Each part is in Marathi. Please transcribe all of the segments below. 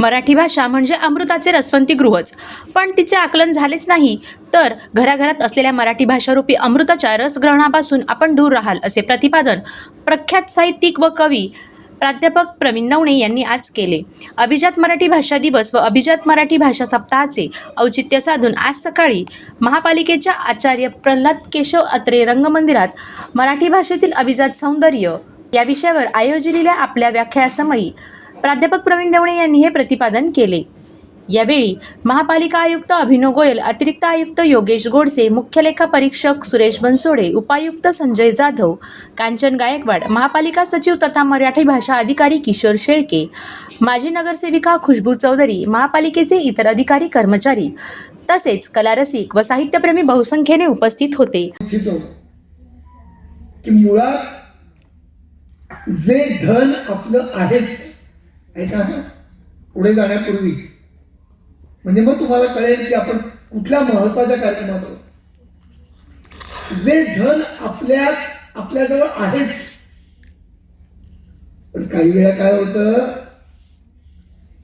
मराठी भाषा म्हणजे अमृताचे रसवंती गृहच. पण तिचे आकलन झालेच नाही तर घराघरात असलेल्या मराठी भाषारूपी अमृताच्या रसग्रहणापासून आपण दूर राहाल असे प्रतिपादन प्रख्यात साहित्यिक व कवी प्राध्यापक प्रवीण नवणे यांनी आज केले. अभिजात मराठी भाषा दिवस व अभिजात मराठी भाषा सप्ताहाचे औचित्य साधून आज सकाळी महापालिकेच्या आचार्य प्रल्हाद केशव अत्रे रंगमंदिरात मराठी भाषेतील अभिजात सौंदर्य या विषयावर आयोजिलेल्या आपल्या व्याख्यासमयी प्राध्यापक प्रवीण देवणे यांनी हे प्रतिपादन केले. यावेळी महापालिका आयुक्त अभिनव गोयल अतिरिक्त आयुक्त योगेश गोडसे मुख्य लेखा परीक्षक सुरेश बनसोडे उपायुक्त संजय जाधव कांचन गायकवाड महापालिका सचिव तथा मराठी भाषा अधिकारी किशोर शेळके माजी नगरसेविका खुशबू चौधरी महापालिकेचे इतर अधिकारी कर्मचारी तसेच कलारसिक व साहित्यप्रेमी बहुसंख्येने उपस्थित होते. की मुळात जे धन आपलं आहेच ऐका पुढे जाण्यापूर्वी. म्हणजे मग तुम्हाला कळेल की आपण कुठल्या महत्त्वाच्या कार्यक्रमात आहोत. जे धन आपल्या आपल्याजवळ आहेच. पण काही वेळा काय होतं?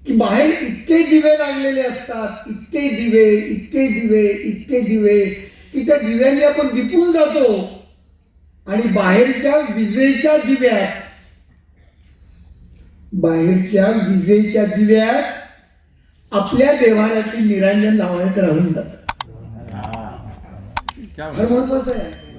की बाहेर इतके दिवे लागलेले असतात इतके दिवे इतके दिवे इतके दिवे की त्या दिव्यांनी आपण दिपून जातो. आणि बाहेरच्या विजेच्या दिव्यात बाहेरच्या विजेच्या दिव्यात आपल्या देवाऱ्यातील निरांजन लावण्याचं राहून जात. फार महत्वाचं आहे.